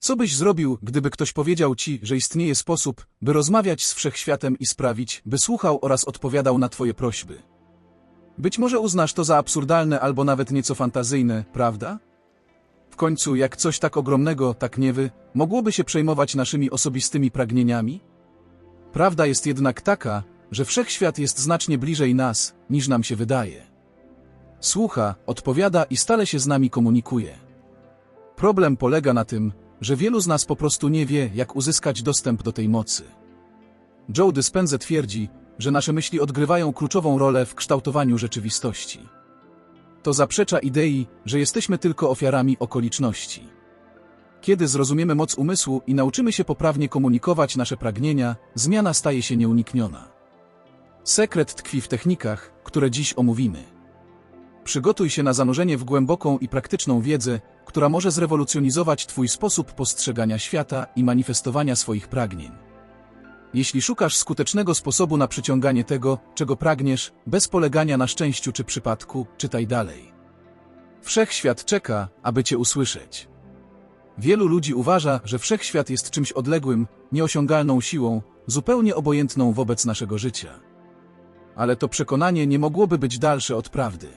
Co byś zrobił, gdyby ktoś powiedział ci, że istnieje sposób, by rozmawiać z wszechświatem i sprawić, by słuchał oraz odpowiadał na twoje prośby? Być może uznasz to za absurdalne albo nawet nieco fantazyjne, prawda? W końcu, jak coś tak ogromnego, tak niewy, mogłoby się przejmować naszymi osobistymi pragnieniami? Prawda jest jednak taka, że wszechświat jest znacznie bliżej nas, niż nam się wydaje. Słucha, odpowiada i stale się z nami komunikuje. Problem polega na tym, że wielu z nas po prostu nie wie, jak uzyskać dostęp do tej mocy. Joe Dispenza twierdzi, że nasze myśli odgrywają kluczową rolę w kształtowaniu rzeczywistości. To zaprzecza idei, że jesteśmy tylko ofiarami okoliczności. Kiedy zrozumiemy moc umysłu i nauczymy się poprawnie komunikować nasze pragnienia, zmiana staje się nieunikniona. Sekret tkwi w technikach, które dziś omówimy. Przygotuj się na zanurzenie w głęboką i praktyczną wiedzę, która może zrewolucjonizować Twój sposób postrzegania świata i manifestowania swoich pragnień. Jeśli szukasz skutecznego sposobu na przyciąganie tego, czego pragniesz, bez polegania na szczęściu czy przypadku, czytaj dalej. Wszechświat czeka, aby Cię usłyszeć. Wielu ludzi uważa, że wszechświat jest czymś odległym, nieosiągalną siłą, zupełnie obojętną wobec naszego życia. Ale to przekonanie nie mogłoby być dalsze od prawdy.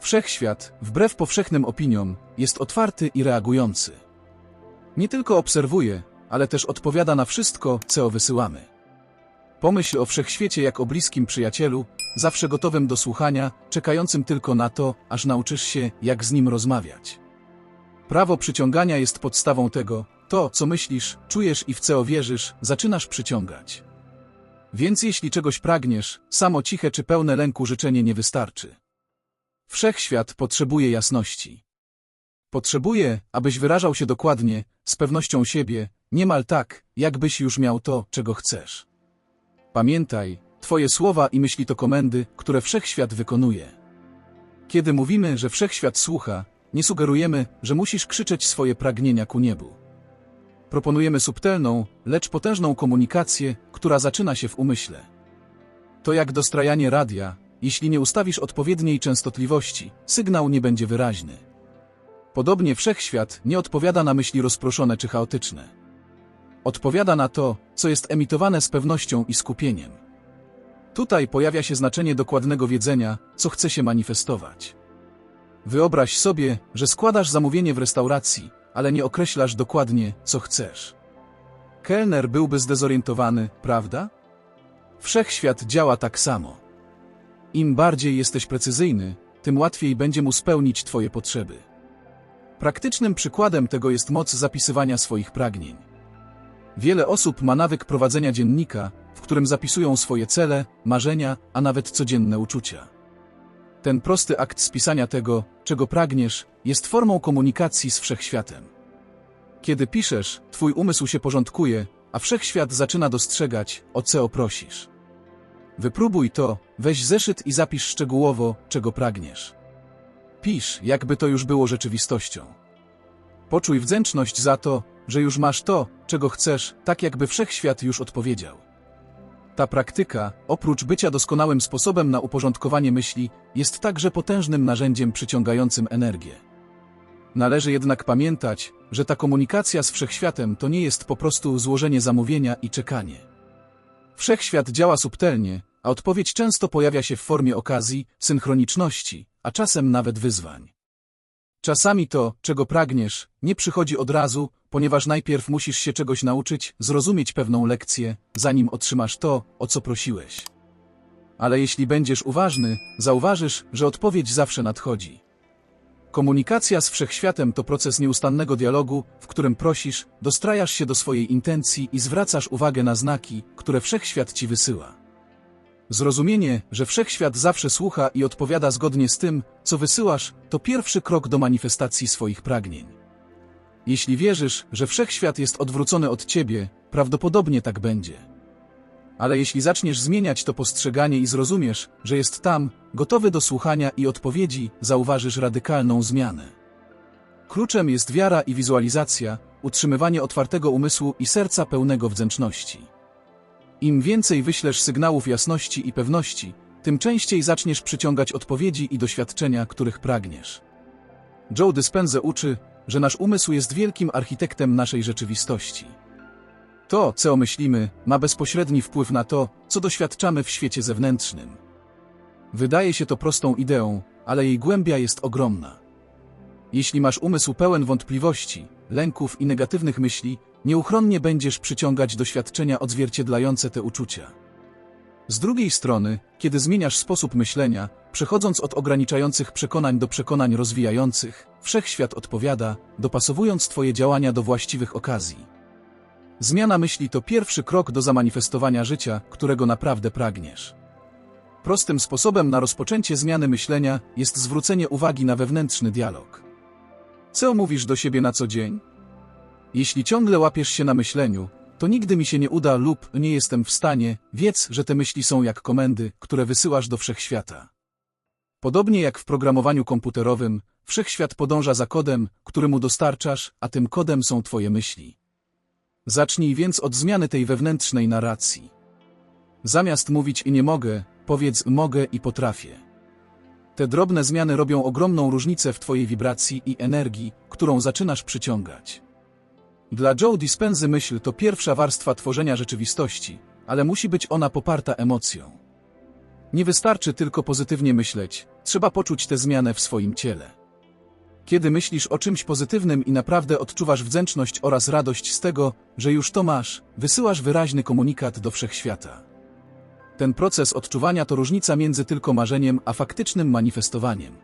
Wszechświat, wbrew powszechnym opiniom, jest otwarty i reagujący. Nie tylko obserwuje, ale też odpowiada na wszystko, co wysyłamy. Pomyśl o wszechświecie jak o bliskim przyjacielu, zawsze gotowym do słuchania, czekającym tylko na to, aż nauczysz się, jak z nim rozmawiać. Prawo przyciągania jest podstawą tego, to, co myślisz, czujesz i w co wierzysz, zaczynasz przyciągać. Więc jeśli czegoś pragniesz, samo ciche czy pełne lęku życzenie nie wystarczy. Wszechświat potrzebuje jasności. Potrzebuje, abyś wyrażał się dokładnie, z pewnością siebie, niemal tak, jakbyś już miał to, czego chcesz. Pamiętaj, Twoje słowa i myśli to komendy, które wszechświat wykonuje. Kiedy mówimy, że wszechświat słucha, nie sugerujemy, że musisz krzyczeć swoje pragnienia ku niebu. Proponujemy subtelną, lecz potężną komunikację, która zaczyna się w umyśle. To jak dostrajanie radia, jeśli nie ustawisz odpowiedniej częstotliwości, sygnał nie będzie wyraźny. Podobnie wszechświat nie odpowiada na myśli rozproszone czy chaotyczne. Odpowiada na to, co jest emitowane z pewnością i skupieniem. Tutaj pojawia się znaczenie dokładnego wiedzenia, co chce się manifestować. Wyobraź sobie, że składasz zamówienie w restauracji, ale nie określasz dokładnie, co chcesz. Kelner byłby zdezorientowany, prawda? Wszechświat działa tak samo. Im bardziej jesteś precyzyjny, tym łatwiej będzie mu spełnić Twoje potrzeby. Praktycznym przykładem tego jest moc zapisywania swoich pragnień. Wiele osób ma nawyk prowadzenia dziennika, w którym zapisują swoje cele, marzenia, a nawet codzienne uczucia. Ten prosty akt spisania tego, czego pragniesz, jest formą komunikacji z wszechświatem. Kiedy piszesz, twój umysł się porządkuje, a wszechświat zaczyna dostrzegać, o co prosisz. Wypróbuj to, weź zeszyt i zapisz szczegółowo, czego pragniesz. Pisz, jakby to już było rzeczywistością. Poczuj wdzięczność za to, że już masz to, czego chcesz, tak jakby wszechświat już odpowiedział. Ta praktyka, oprócz bycia doskonałym sposobem na uporządkowanie myśli, jest także potężnym narzędziem przyciągającym energię. Należy jednak pamiętać, że ta komunikacja z wszechświatem to nie jest po prostu złożenie zamówienia i czekanie. Wszechświat działa subtelnie, a odpowiedź często pojawia się w formie okazji, synchroniczności, a czasem nawet wyzwań. Czasami to, czego pragniesz, nie przychodzi od razu, ponieważ najpierw musisz się czegoś nauczyć, zrozumieć pewną lekcję, zanim otrzymasz to, o co prosiłeś. Ale jeśli będziesz uważny, zauważysz, że odpowiedź zawsze nadchodzi. Komunikacja z wszechświatem to proces nieustannego dialogu, w którym prosisz, dostrajasz się do swojej intencji i zwracasz uwagę na znaki, które wszechświat ci wysyła. Zrozumienie, że wszechświat zawsze słucha i odpowiada zgodnie z tym, co wysyłasz, to pierwszy krok do manifestacji swoich pragnień. Jeśli wierzysz, że wszechświat jest odwrócony od ciebie, prawdopodobnie tak będzie. Ale jeśli zaczniesz zmieniać to postrzeganie i zrozumiesz, że jest tam, gotowy do słuchania i odpowiedzi, zauważysz radykalną zmianę. Kluczem jest wiara i wizualizacja, utrzymywanie otwartego umysłu i serca pełnego wdzięczności. Im więcej wyślesz sygnałów jasności i pewności, tym częściej zaczniesz przyciągać odpowiedzi i doświadczenia, których pragniesz. Joe Dispenza uczy, że nasz umysł jest wielkim architektem naszej rzeczywistości. To, co myślimy, ma bezpośredni wpływ na to, co doświadczamy w świecie zewnętrznym. Wydaje się to prostą ideą, ale jej głębia jest ogromna. Jeśli masz umysł pełen wątpliwości, lęków i negatywnych myśli, nieuchronnie będziesz przyciągać doświadczenia odzwierciedlające te uczucia. Z drugiej strony, kiedy zmieniasz sposób myślenia, przechodząc od ograniczających przekonań do przekonań rozwijających, wszechświat odpowiada, dopasowując Twoje działania do właściwych okazji. Zmiana myśli to pierwszy krok do zamanifestowania życia, którego naprawdę pragniesz. Prostym sposobem na rozpoczęcie zmiany myślenia jest zwrócenie uwagi na wewnętrzny dialog. Co mówisz do siebie na co dzień? Jeśli ciągle łapiesz się na myśleniu, to nigdy mi się nie uda lub nie jestem w stanie, wiedz, że te myśli są jak komendy, które wysyłasz do wszechświata. Podobnie jak w programowaniu komputerowym, wszechświat podąża za kodem, który mu dostarczasz, a tym kodem są twoje myśli. Zacznij więc od zmiany tej wewnętrznej narracji. Zamiast mówić nie mogę, powiedz mogę i potrafię. Te drobne zmiany robią ogromną różnicę w Twojej wibracji i energii, którą zaczynasz przyciągać. Dla Joe Dispenzy myśl to pierwsza warstwa tworzenia rzeczywistości, ale musi być ona poparta emocją. Nie wystarczy tylko pozytywnie myśleć, trzeba poczuć tę zmianę w swoim ciele. Kiedy myślisz o czymś pozytywnym i naprawdę odczuwasz wdzięczność oraz radość z tego, że już to masz, wysyłasz wyraźny komunikat do wszechświata. Ten proces odczuwania to różnica między tylko marzeniem a faktycznym manifestowaniem.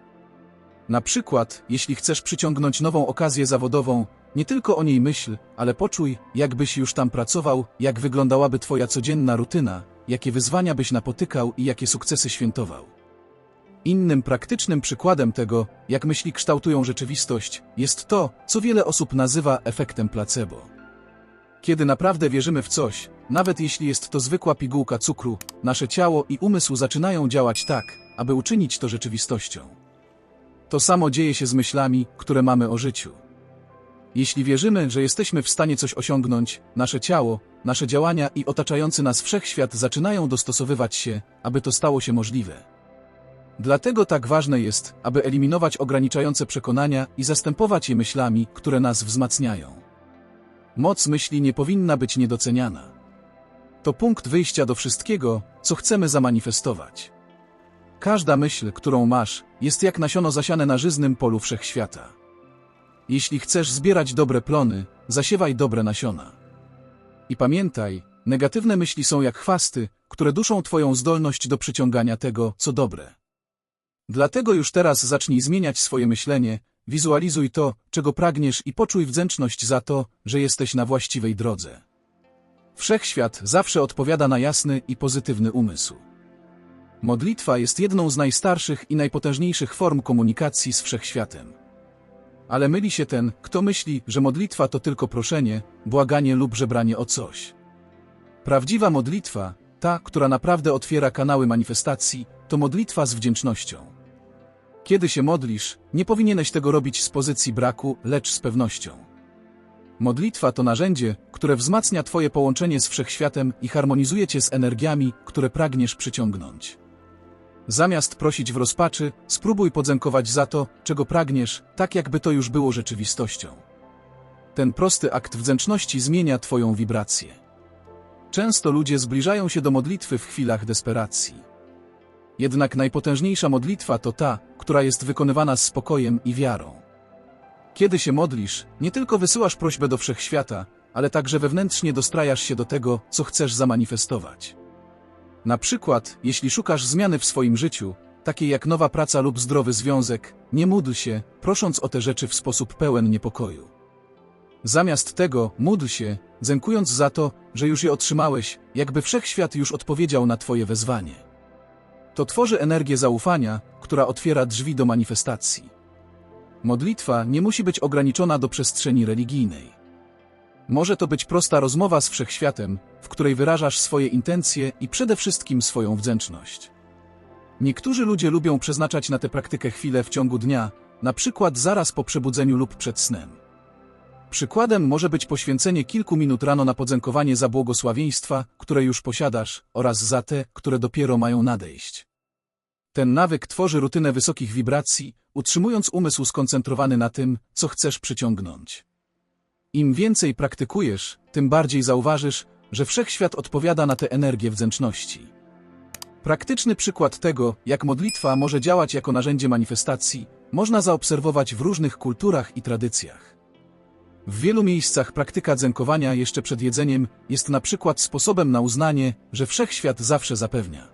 Na przykład, jeśli chcesz przyciągnąć nową okazję zawodową, nie tylko o niej myśl, ale poczuj, jakbyś już tam pracował, jak wyglądałaby Twoja codzienna rutyna, jakie wyzwania byś napotykał i jakie sukcesy świętował. Innym praktycznym przykładem tego, jak myśli kształtują rzeczywistość, jest to, co wiele osób nazywa efektem placebo. Kiedy naprawdę wierzymy w coś, nawet jeśli jest to zwykła pigułka cukru, nasze ciało i umysł zaczynają działać tak, aby uczynić to rzeczywistością. To samo dzieje się z myślami, które mamy o życiu. Jeśli wierzymy, że jesteśmy w stanie coś osiągnąć, nasze ciało, nasze działania i otaczający nas wszechświat zaczynają dostosowywać się, aby to stało się możliwe. Dlatego tak ważne jest, aby eliminować ograniczające przekonania i zastępować je myślami, które nas wzmacniają. Moc myśli nie powinna być niedoceniana. To punkt wyjścia do wszystkiego, co chcemy zamanifestować. Każda myśl, którą masz, jest jak nasiono zasiane na żyznym polu wszechświata. Jeśli chcesz zbierać dobre plony, zasiewaj dobre nasiona. I pamiętaj, negatywne myśli są jak chwasty, które duszą Twoją zdolność do przyciągania tego, co dobre. Dlatego już teraz zacznij zmieniać swoje myślenie, wizualizuj to, czego pragniesz i poczuj wdzięczność za to, że jesteś na właściwej drodze. Wszechświat zawsze odpowiada na jasny i pozytywny umysł. Modlitwa jest jedną z najstarszych i najpotężniejszych form komunikacji z wszechświatem. Ale myli się ten, kto myśli, że modlitwa to tylko proszenie, błaganie lub żebranie o coś. Prawdziwa modlitwa, ta, która naprawdę otwiera kanały manifestacji, to modlitwa z wdzięcznością. Kiedy się modlisz, nie powinieneś tego robić z pozycji braku, lecz z pewnością. Modlitwa to narzędzie, które wzmacnia Twoje połączenie z wszechświatem i harmonizuje Cię z energiami, które pragniesz przyciągnąć. Zamiast prosić w rozpaczy, spróbuj podziękować za to, czego pragniesz, tak jakby to już było rzeczywistością. Ten prosty akt wdzięczności zmienia Twoją wibrację. Często ludzie zbliżają się do modlitwy w chwilach desperacji. Jednak najpotężniejsza modlitwa to ta, która jest wykonywana z spokojem i wiarą. Kiedy się modlisz, nie tylko wysyłasz prośbę do wszechświata, ale także wewnętrznie dostrajasz się do tego, co chcesz zamanifestować. Na przykład, jeśli szukasz zmiany w swoim życiu, takiej jak nowa praca lub zdrowy związek, nie módl się, prosząc o te rzeczy w sposób pełen niepokoju. Zamiast tego, módl się, dziękując za to, że już je otrzymałeś, jakby wszechświat już odpowiedział na Twoje wezwanie. To tworzy energię zaufania, która otwiera drzwi do manifestacji. Modlitwa nie musi być ograniczona do przestrzeni religijnej. Może to być prosta rozmowa z wszechświatem, w której wyrażasz swoje intencje i przede wszystkim swoją wdzięczność. Niektórzy ludzie lubią przeznaczać na tę praktykę chwilę w ciągu dnia, na przykład zaraz po przebudzeniu lub przed snem. Przykładem może być poświęcenie kilku minut rano na podziękowanie za błogosławieństwa, które już posiadasz, oraz za te, które dopiero mają nadejść. Ten nawyk tworzy rutynę wysokich wibracji, utrzymując umysł skoncentrowany na tym, co chcesz przyciągnąć. Im więcej praktykujesz, tym bardziej zauważysz, że wszechświat odpowiada na tę energię wdzięczności. Praktyczny przykład tego, jak modlitwa może działać jako narzędzie manifestacji, można zaobserwować w różnych kulturach i tradycjach. W wielu miejscach praktyka dzękowania jeszcze przed jedzeniem jest na przykład sposobem na uznanie, że wszechświat zawsze zapewnia.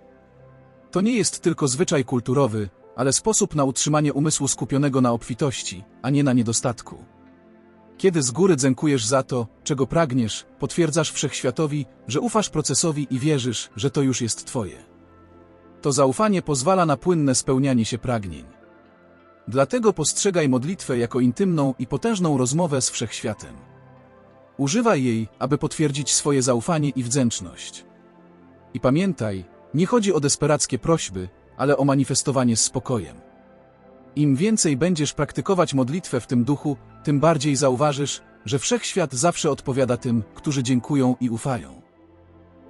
To nie jest tylko zwyczaj kulturowy, ale sposób na utrzymanie umysłu skupionego na obfitości, a nie na niedostatku. Kiedy z góry dziękujesz za to, czego pragniesz, potwierdzasz wszechświatowi, że ufasz procesowi i wierzysz, że to już jest Twoje. To zaufanie pozwala na płynne spełnianie się pragnień. Dlatego postrzegaj modlitwę jako intymną i potężną rozmowę z wszechświatem. Używaj jej, aby potwierdzić swoje zaufanie i wdzięczność. I pamiętaj, nie chodzi o desperackie prośby, ale o manifestowanie z spokojem. Im więcej będziesz praktykować modlitwę w tym duchu, tym bardziej zauważysz, że wszechświat zawsze odpowiada tym, którzy dziękują i ufają.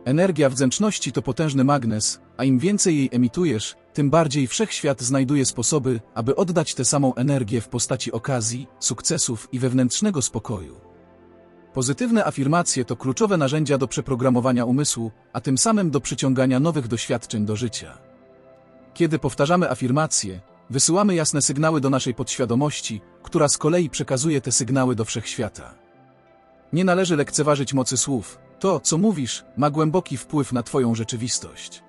Energia wdzięczności to potężny magnes, a im więcej jej emitujesz, tym bardziej wszechświat znajduje sposoby, aby oddać tę samą energię w postaci okazji, sukcesów i wewnętrznego spokoju. Pozytywne afirmacje to kluczowe narzędzia do przeprogramowania umysłu, a tym samym do przyciągania nowych doświadczeń do życia. Kiedy powtarzamy afirmacje, wysyłamy jasne sygnały do naszej podświadomości, która z kolei przekazuje te sygnały do wszechświata. Nie należy lekceważyć mocy słów. To, co mówisz, ma głęboki wpływ na Twoją rzeczywistość.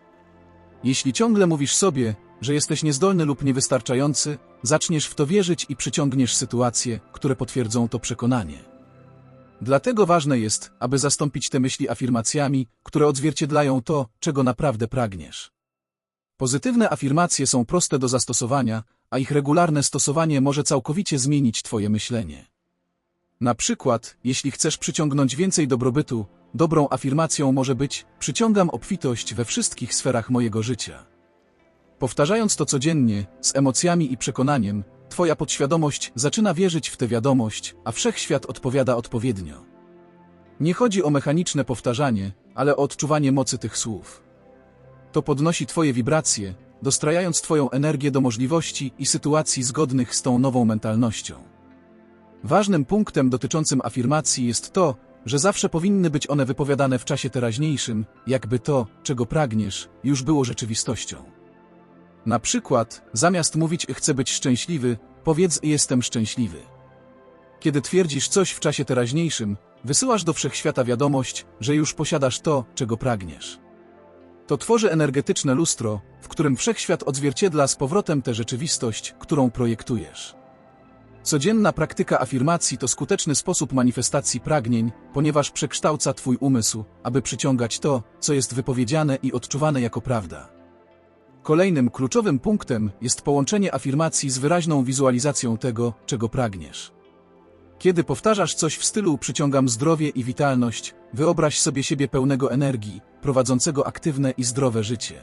Jeśli ciągle mówisz sobie, że jesteś niezdolny lub niewystarczający, zaczniesz w to wierzyć i przyciągniesz sytuacje, które potwierdzą to przekonanie. Dlatego ważne jest, aby zastąpić te myśli afirmacjami, które odzwierciedlają to, czego naprawdę pragniesz. Pozytywne afirmacje są proste do zastosowania, a ich regularne stosowanie może całkowicie zmienić Twoje myślenie. Na przykład, jeśli chcesz przyciągnąć więcej dobrobytu, dobrą afirmacją może być: Przyciągam obfitość we wszystkich sferach mojego życia. Powtarzając to codziennie, z emocjami i przekonaniem, Twoja podświadomość zaczyna wierzyć w tę wiadomość, a wszechświat odpowiada odpowiednio. Nie chodzi o mechaniczne powtarzanie, ale o odczuwanie mocy tych słów. To podnosi Twoje wibracje, dostrajając Twoją energię do możliwości i sytuacji zgodnych z tą nową mentalnością. Ważnym punktem dotyczącym afirmacji jest to, że zawsze powinny być one wypowiadane w czasie teraźniejszym, jakby to, czego pragniesz, już było rzeczywistością. Na przykład, zamiast mówić chcę być szczęśliwy, powiedz jestem szczęśliwy. Kiedy twierdzisz coś w czasie teraźniejszym, wysyłasz do wszechświata wiadomość, że już posiadasz to, czego pragniesz. To tworzy energetyczne lustro, w którym wszechświat odzwierciedla z powrotem tę rzeczywistość, którą projektujesz. Codzienna praktyka afirmacji to skuteczny sposób manifestacji pragnień, ponieważ przekształca Twój umysł, aby przyciągać to, co jest wypowiedziane i odczuwane jako prawda. Kolejnym kluczowym punktem jest połączenie afirmacji z wyraźną wizualizacją tego, czego pragniesz. Kiedy powtarzasz coś w stylu przyciągam zdrowie i witalność, wyobraź sobie siebie pełnego energii, prowadzącego aktywne i zdrowe życie.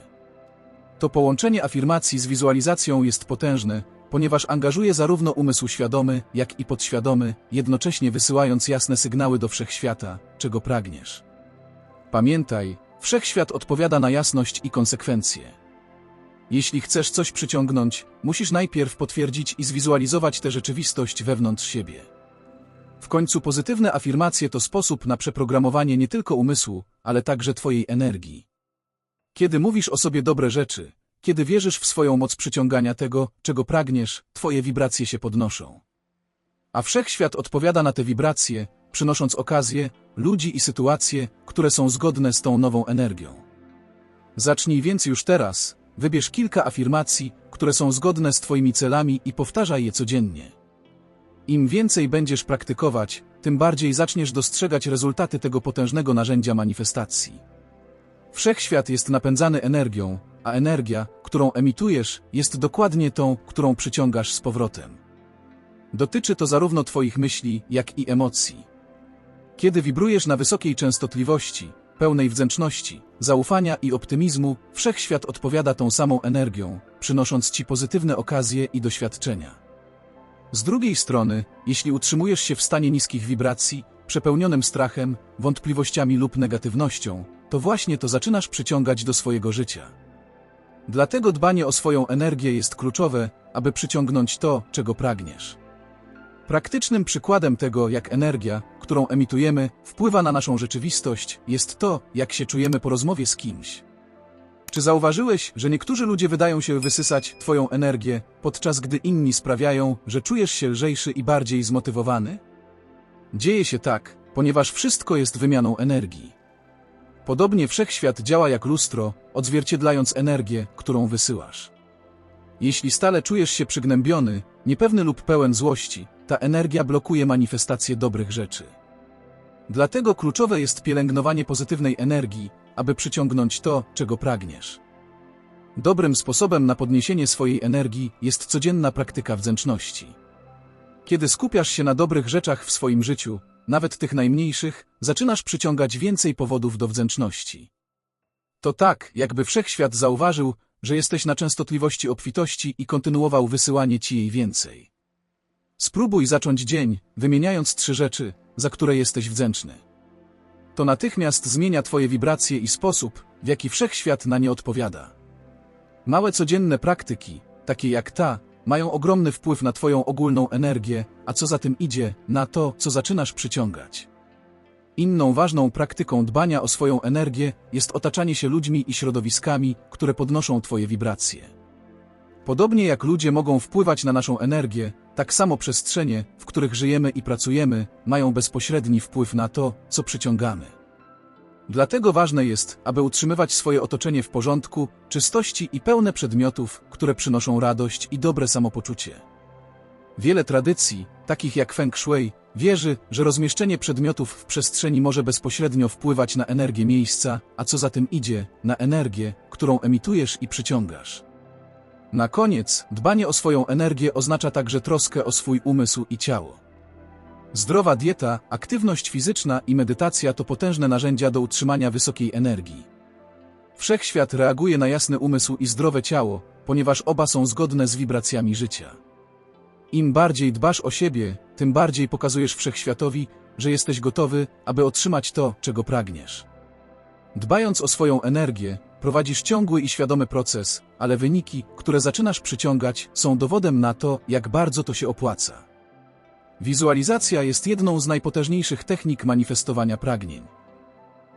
To połączenie afirmacji z wizualizacją jest potężne, ponieważ angażuje zarówno umysł świadomy, jak i podświadomy, jednocześnie wysyłając jasne sygnały do wszechświata, czego pragniesz. Pamiętaj, wszechświat odpowiada na jasność i konsekwencje. Jeśli chcesz coś przyciągnąć, musisz najpierw potwierdzić i zwizualizować tę rzeczywistość wewnątrz siebie. W końcu pozytywne afirmacje to sposób na przeprogramowanie nie tylko umysłu, ale także Twojej energii. Kiedy mówisz o sobie dobre rzeczy, kiedy wierzysz w swoją moc przyciągania tego, czego pragniesz, Twoje wibracje się podnoszą. A wszechświat odpowiada na te wibracje, przynosząc okazje, ludzi i sytuacje, które są zgodne z tą nową energią. Zacznij więc już teraz, wybierz kilka afirmacji, które są zgodne z Twoimi celami i powtarzaj je codziennie. Im więcej będziesz praktykować, tym bardziej zaczniesz dostrzegać rezultaty tego potężnego narzędzia manifestacji. Wszechświat jest napędzany energią, a energia, którą emitujesz, jest dokładnie tą, którą przyciągasz z powrotem. Dotyczy to zarówno Twoich myśli, jak i emocji. Kiedy wibrujesz na wysokiej częstotliwości, pełnej wdzięczności, zaufania i optymizmu, wszechświat odpowiada tą samą energią, przynosząc Ci pozytywne okazje i doświadczenia. Z drugiej strony, jeśli utrzymujesz się w stanie niskich wibracji, przepełnionym strachem, wątpliwościami lub negatywnością, to właśnie to zaczynasz przyciągać do swojego życia. Dlatego dbanie o swoją energię jest kluczowe, aby przyciągnąć to, czego pragniesz. Praktycznym przykładem tego, jak energia, którą emitujemy, wpływa na naszą rzeczywistość, jest to, jak się czujemy po rozmowie z kimś. Czy zauważyłeś, że niektórzy ludzie wydają się wysysać Twoją energię, podczas gdy inni sprawiają, że czujesz się lżejszy i bardziej zmotywowany? Dzieje się tak, ponieważ wszystko jest wymianą energii. Podobnie wszechświat działa jak lustro, odzwierciedlając energię, którą wysyłasz. Jeśli stale czujesz się przygnębiony, niepewny lub pełen złości, ta energia blokuje manifestację dobrych rzeczy. Dlatego kluczowe jest pielęgnowanie pozytywnej energii, aby przyciągnąć to, czego pragniesz. Dobrym sposobem na podniesienie swojej energii jest codzienna praktyka wdzięczności. Kiedy skupiasz się na dobrych rzeczach w swoim życiu, nawet tych najmniejszych, zaczynasz przyciągać więcej powodów do wdzięczności. To tak, jakby wszechświat zauważył, że jesteś na częstotliwości obfitości i kontynuował wysyłanie ci jej więcej. Spróbuj zacząć dzień, wymieniając trzy rzeczy, za które jesteś wdzięczny. To natychmiast zmienia twoje wibracje i sposób, w jaki wszechświat na nie odpowiada. Małe codzienne praktyki, takie jak ta, mają ogromny wpływ na twoją ogólną energię, a co za tym idzie, na to, co zaczynasz przyciągać. Inną ważną praktyką dbania o swoją energię jest otaczanie się ludźmi i środowiskami, które podnoszą twoje wibracje. Podobnie jak ludzie mogą wpływać na naszą energię, tak samo przestrzenie, w których żyjemy i pracujemy, mają bezpośredni wpływ na to, co przyciągamy. Dlatego ważne jest, aby utrzymywać swoje otoczenie w porządku, czystości i pełne przedmiotów, które przynoszą radość i dobre samopoczucie. Wiele tradycji, takich jak Feng Shui, wierzy, że rozmieszczenie przedmiotów w przestrzeni może bezpośrednio wpływać na energię miejsca, a co za tym idzie, na energię, którą emitujesz i przyciągasz. Na koniec, dbanie o swoją energię oznacza także troskę o swój umysł i ciało. Zdrowa dieta, aktywność fizyczna i medytacja to potężne narzędzia do utrzymania wysokiej energii. Wszechświat reaguje na jasny umysł i zdrowe ciało, ponieważ oba są zgodne z wibracjami życia. Im bardziej dbasz o siebie, tym bardziej pokazujesz wszechświatowi, że jesteś gotowy, aby otrzymać to, czego pragniesz. Dbając o swoją energię, prowadzisz ciągły i świadomy proces, ale wyniki, które zaczynasz przyciągać, są dowodem na to, jak bardzo to się opłaca. Wizualizacja jest jedną z najpotężniejszych technik manifestowania pragnień.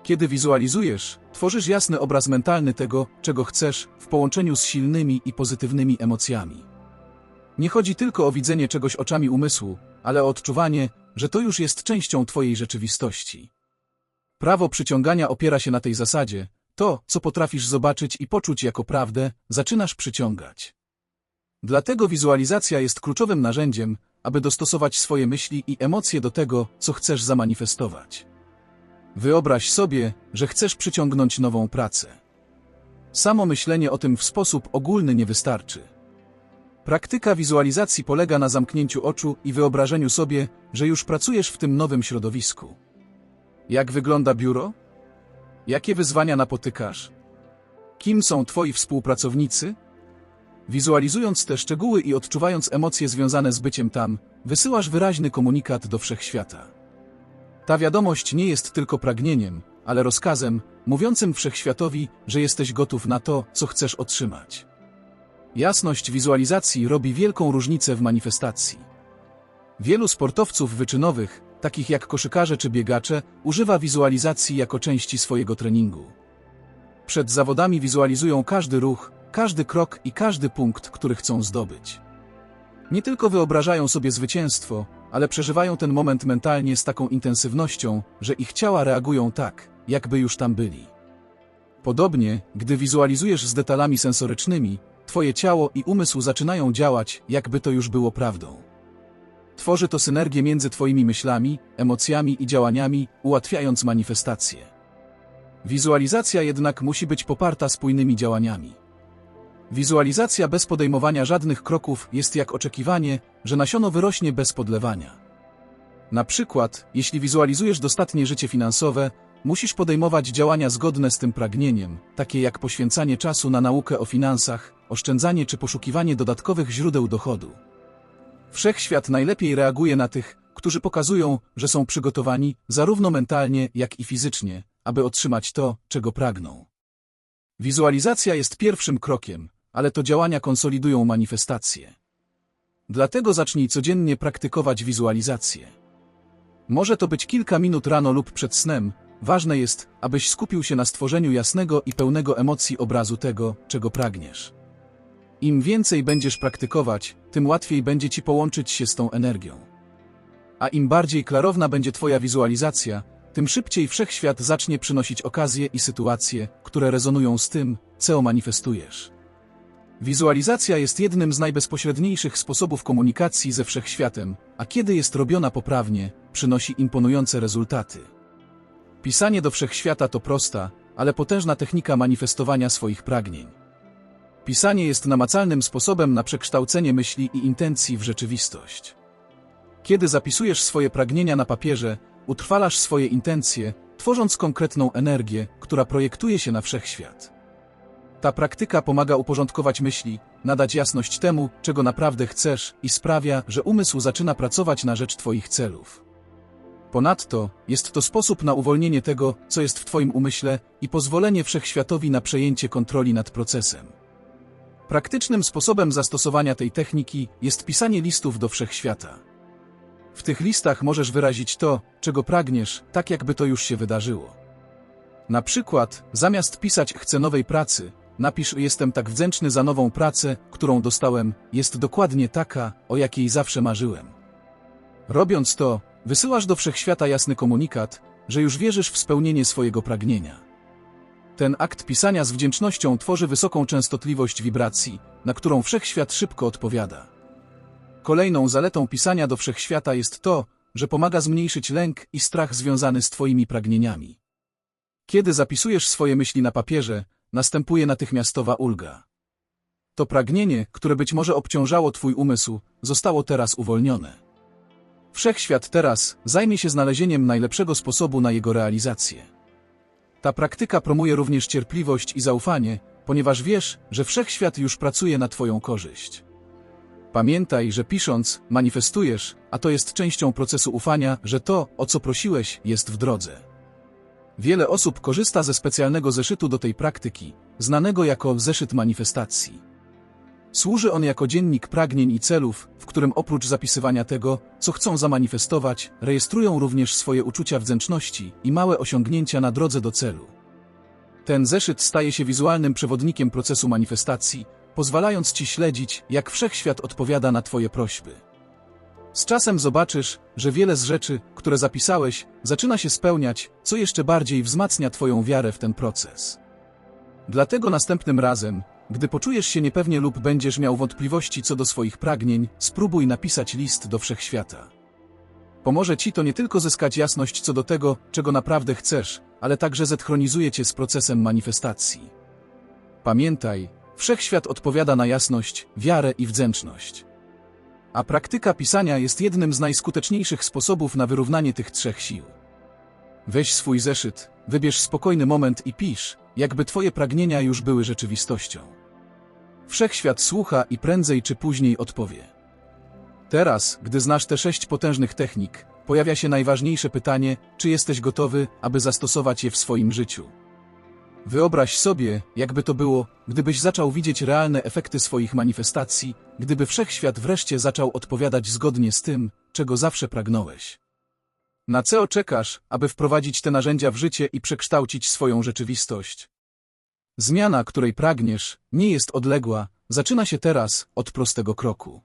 Kiedy wizualizujesz, tworzysz jasny obraz mentalny tego, czego chcesz, w połączeniu z silnymi i pozytywnymi emocjami. Nie chodzi tylko o widzenie czegoś oczami umysłu, ale o odczuwanie, że to już jest częścią Twojej rzeczywistości. Prawo przyciągania opiera się na tej zasadzie, to, co potrafisz zobaczyć i poczuć jako prawdę, zaczynasz przyciągać. Dlatego wizualizacja jest kluczowym narzędziem, aby dostosować swoje myśli i emocje do tego, co chcesz zamanifestować. Wyobraź sobie, że chcesz przyciągnąć nową pracę. Samo myślenie o tym w sposób ogólny nie wystarczy. Praktyka wizualizacji polega na zamknięciu oczu i wyobrażeniu sobie, że już pracujesz w tym nowym środowisku. Jak wygląda biuro? Jakie wyzwania napotykasz? Kim są twoi współpracownicy? Wizualizując te szczegóły i odczuwając emocje związane z byciem tam, wysyłasz wyraźny komunikat do wszechświata. Ta wiadomość nie jest tylko pragnieniem, ale rozkazem, mówiącym wszechświatowi, że jesteś gotów na to, co chcesz otrzymać. Jasność wizualizacji robi wielką różnicę w manifestacji. Wielu sportowców wyczynowych, takich jak koszykarze czy biegacze, używa wizualizacji jako części swojego treningu. Przed zawodami wizualizują każdy ruch, każdy krok i każdy punkt, który chcą zdobyć. Nie tylko wyobrażają sobie zwycięstwo, ale przeżywają ten moment mentalnie z taką intensywnością, że ich ciała reagują tak, jakby już tam byli. Podobnie, gdy wizualizujesz z detalami sensorycznymi, twoje ciało i umysł zaczynają działać, jakby to już było prawdą. Tworzy to synergię między twoimi myślami, emocjami i działaniami, ułatwiając manifestację. Wizualizacja jednak musi być poparta spójnymi działaniami. Wizualizacja bez podejmowania żadnych kroków jest jak oczekiwanie, że nasiono wyrośnie bez podlewania. Na przykład, jeśli wizualizujesz dostatnie życie finansowe, musisz podejmować działania zgodne z tym pragnieniem, takie jak poświęcanie czasu na naukę o finansach, oszczędzanie czy poszukiwanie dodatkowych źródeł dochodu. Wszechświat najlepiej reaguje na tych, którzy pokazują, że są przygotowani, zarówno mentalnie, jak i fizycznie, aby otrzymać to, czego pragną. Wizualizacja jest pierwszym krokiem, ale to działania konsolidują manifestacje. Dlatego zacznij codziennie praktykować wizualizację. Może to być kilka minut rano lub przed snem, ważne jest, abyś skupił się na stworzeniu jasnego i pełnego emocji obrazu tego, czego pragniesz. Im więcej będziesz praktykować, tym łatwiej będzie ci połączyć się z tą energią. A im bardziej klarowna będzie Twoja wizualizacja, tym szybciej wszechświat zacznie przynosić okazje i sytuacje, które rezonują z tym, co manifestujesz. Wizualizacja jest jednym z najbezpośredniejszych sposobów komunikacji ze wszechświatem, a kiedy jest robiona poprawnie, przynosi imponujące rezultaty. Pisanie do wszechświata to prosta, ale potężna technika manifestowania swoich pragnień. Pisanie jest namacalnym sposobem na przekształcenie myśli i intencji w rzeczywistość. Kiedy zapisujesz swoje pragnienia na papierze, utrwalasz swoje intencje, tworząc konkretną energię, która projektuje się na wszechświat. Ta praktyka pomaga uporządkować myśli, nadać jasność temu, czego naprawdę chcesz i sprawia, że umysł zaczyna pracować na rzecz Twoich celów. Ponadto, jest to sposób na uwolnienie tego, co jest w Twoim umyśle i pozwolenie wszechświatowi na przejęcie kontroli nad procesem. Praktycznym sposobem zastosowania tej techniki jest pisanie listów do wszechświata. W tych listach możesz wyrazić to, czego pragniesz, tak jakby to już się wydarzyło. Na przykład, zamiast pisać chcę nowej pracy, napisz jestem tak wdzięczny za nową pracę, którą dostałem, jest dokładnie taka, o jakiej zawsze marzyłem. Robiąc to, wysyłasz do wszechświata jasny komunikat, że już wierzysz w spełnienie swojego pragnienia. Ten akt pisania z wdzięcznością tworzy wysoką częstotliwość wibracji, na którą wszechświat szybko odpowiada. Kolejną zaletą pisania do wszechświata jest to, że pomaga zmniejszyć lęk i strach związany z Twoimi pragnieniami. Kiedy zapisujesz swoje myśli na papierze, następuje natychmiastowa ulga. To pragnienie, które być może obciążało Twój umysł, zostało teraz uwolnione. Wszechświat teraz zajmie się znalezieniem najlepszego sposobu na jego realizację. Ta praktyka promuje również cierpliwość i zaufanie, ponieważ wiesz, że wszechświat już pracuje na Twoją korzyść. Pamiętaj, że pisząc, manifestujesz, a to jest częścią procesu ufania, że to, o co prosiłeś, jest w drodze. Wiele osób korzysta ze specjalnego zeszytu do tej praktyki, znanego jako zeszyt manifestacji. Służy on jako dziennik pragnień i celów, w którym oprócz zapisywania tego, co chcą zamanifestować, rejestrują również swoje uczucia wdzięczności i małe osiągnięcia na drodze do celu. Ten zeszyt staje się wizualnym przewodnikiem procesu manifestacji, pozwalając ci śledzić, jak wszechświat odpowiada na twoje prośby. Z czasem zobaczysz, że wiele z rzeczy, które zapisałeś, zaczyna się spełniać, co jeszcze bardziej wzmacnia twoją wiarę w ten proces. Dlatego następnym razem, gdy poczujesz się niepewnie lub będziesz miał wątpliwości co do swoich pragnień, spróbuj napisać list do wszechświata. Pomoże ci to nie tylko zyskać jasność co do tego, czego naprawdę chcesz, ale także zetchronizuje cię z procesem manifestacji. Pamiętaj, Wszechświat odpowiada na jasność, wiarę i wdzięczność. A praktyka pisania jest jednym z najskuteczniejszych sposobów na wyrównanie tych trzech sił. Weź swój zeszyt, wybierz spokojny moment i pisz, jakby twoje pragnienia już były rzeczywistością. Wszechświat słucha i prędzej czy później odpowie. Teraz, gdy znasz te sześć potężnych technik, pojawia się najważniejsze pytanie, czy jesteś gotowy, aby zastosować je w swoim życiu. Wyobraź sobie, jakby to było, gdybyś zaczął widzieć realne efekty swoich manifestacji, gdyby wszechświat wreszcie zaczął odpowiadać zgodnie z tym, czego zawsze pragnąłeś. Na co czekasz, aby wprowadzić te narzędzia w życie i przekształcić swoją rzeczywistość? Zmiana, której pragniesz, nie jest odległa, zaczyna się teraz, od prostego kroku.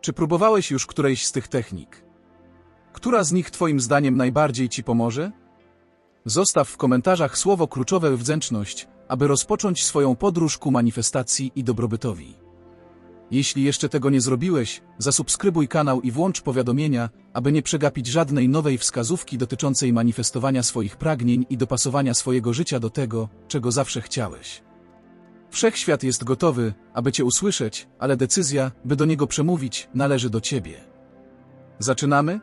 Czy próbowałeś już którejś z tych technik? Która z nich Twoim zdaniem najbardziej Ci pomoże? Zostaw w komentarzach słowo kluczowe wdzięczność, aby rozpocząć swoją podróż ku manifestacji i dobrobytowi. Jeśli jeszcze tego nie zrobiłeś, zasubskrybuj kanał i włącz powiadomienia, aby nie przegapić żadnej nowej wskazówki dotyczącej manifestowania swoich pragnień i dopasowania swojego życia do tego, czego zawsze chciałeś. Wszechświat jest gotowy, aby Cię usłyszeć, ale decyzja, by do niego przemówić, należy do Ciebie. Zaczynamy?